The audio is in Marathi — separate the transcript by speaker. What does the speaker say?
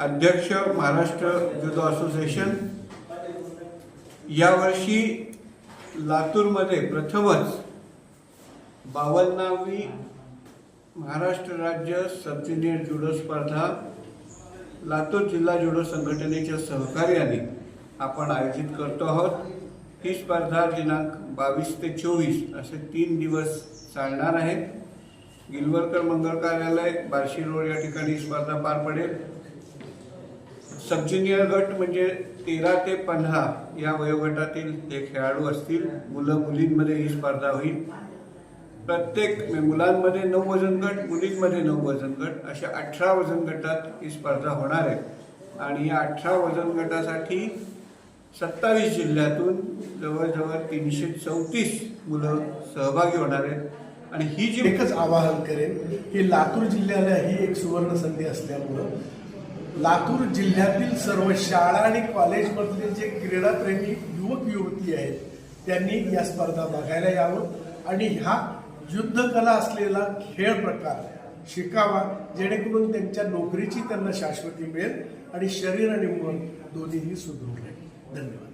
Speaker 1: अध्यक्ष महाराष्ट्र जुदो असोसिएशन. यावर्षी लातूरमध्ये प्रथमच बावन्नावी महाराष्ट्र राज्य सब जुडो स्पर्धा लातूर जिल्हा जुडो संघटनेच्या सहकार्याने आपण आयोजित करतो आहोत. ही स्पर्धा दिनांक बावीस ते चोवीस असे तीन दिवस चालणार आहेत गिलवरकर मंगळ कार्यालय बार्शी रोड या ठिकाणी स्पर्धा पार पडेल. सब ज्युनियर गट म्हणजे तेरा ते पंधरा या वयोगटातील जे खेळाडू असतील. मुलं मुलींमध्ये ही स्पर्धा होईल. प्रत्येक म्हणजे मुलांमध्ये नऊ वजन गट मुलींमध्ये नऊ वजन गट अशा अठरा वजन गटात ही स्पर्धा होणार आहे. आणि या अठरा वजन गटासाठी सत्तावीस जिल्ह्यातून जवळजवळ तीनशे चौतीस मुलं सहभागी होणार आहेत. आणि ही जी
Speaker 2: एकच आवाहन करेन की लातूर जिल्ह्याला ही एक सुवर्ण संधी असल्यामुळं लातूर जिल्ह्यातील सर्व शाळा आणि कॉलेजमधले जे क्रीडाप्रेमी युवक युवती आहेत त्यांनी या स्पर्धा बघायला यावं. आणि हा युद्धकला असलेला खेळ प्रकार शिकावा जेणेकरून त्यांच्या नोकरीची त्यांना शाश्वती मिळेल आणि शरीर आणि मन दोन्हीही सुदृढ राहील. धन्यवाद.